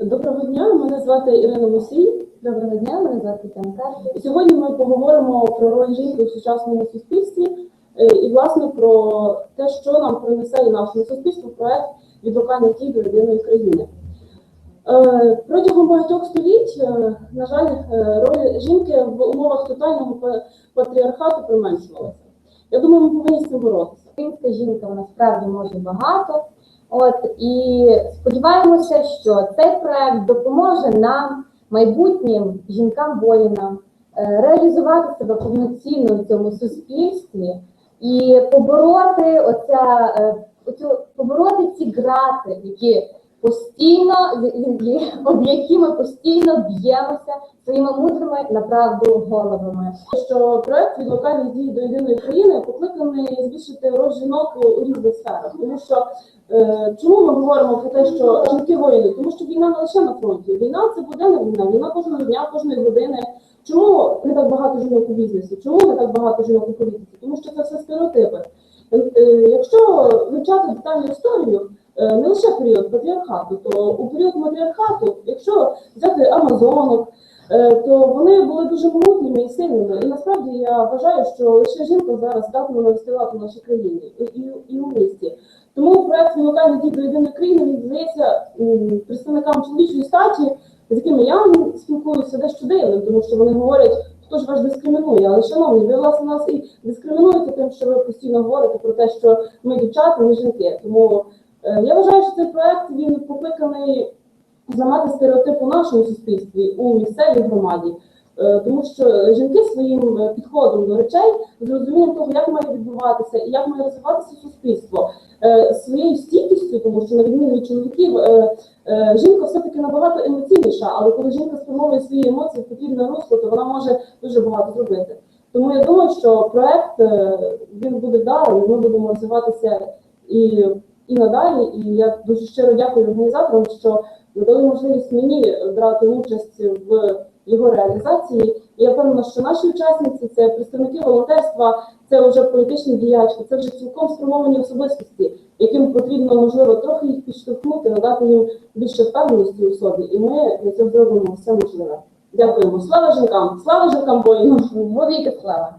Доброго дня, мене звати Ірина Мусій. Доброго дня, мене звати Тетяна Карпі. Сьогодні ми поговоримо про роль жінки в сучасному суспільстві е, і, власне, про те, що нам принесе і нашому суспільству проект від локальних до єдиної країни. Е, Протягом багатьох століть, е, на жаль, роль жінки в умовах тотального патріархату применшувалася. Я думаю, ми повинні з цим боротися. Українська жінка вона справді може багато. От і сподіваємося, що цей проект допоможе нам, майбутнім жінкам-воїнам, е, реалізувати себе повноцінно в цьому суспільстві і побороти оця, е, побороти ці грати, які постійно об які ми постійно б'ємося своїми мудрими направду головами. що проект від локальних дій до єдиної країни покликаний збільшити роль жінок у різних сферах. Тому що е, чому ми говоримо про те, що жінки воїни? Тому що війна не лише на фронті. Війна це буденна війна, війна кожного дня, кожної години. Чому не так багато жінок у бізнесі? Чому не так багато жінок у політиці? Тому що це все стереотипи. Е, е, Якщо вивчати детальну історію, не лише період патріархату, то у період матріархату, якщо взяти Амазонок, е, то вони були дуже могутніми і сильними. І насправді я вважаю, що лише жінка зараз здатна навести лад у нашій країні і, і, у місті. Тому проект локальний дій до єдиної країни він здається представникам чоловічої статі, з якими я спілкуюся дещо дивним, тому що вони говорять, хто ж вас дискримінує. Але шановні, ви власне нас і дискримінуєте тим, що ви постійно говорите про те, що ми дівчата, ми жінки. Тому е, я вважаю, що цей проект він покликаний зламати стереотип у нашому суспільстві, у місцевій громаді. Е, Тому що жінки своїм е, підходом до речей, з розумінням того, як має відбуватися і як має розвиватися суспільство, е, своєю стійкістю, тому що на відміну від чоловіків, е, е, жінка все-таки набагато емоційніша, але коли жінка спрямовує свої емоції в потрібне русло, то вона може дуже багато зробити. Тому я думаю, що проект е, він буде вдалий, ми будемо розвиватися і, і надалі. І я дуже щиро дякую організаторам, що надали можливість мені брати участь в його реалізації. І я впевнена, що наші учасниці це представники волонтерства, це вже політичні діячки, це вже цілком спрямовані особистості, яким потрібно можливо трохи їх підштовхнути, надати їм більше впевненості у собі. І ми для цього зробимо все можливе. Дякуємо. Слава жінкам! Слава жінкам воїнам! Вовіки слава!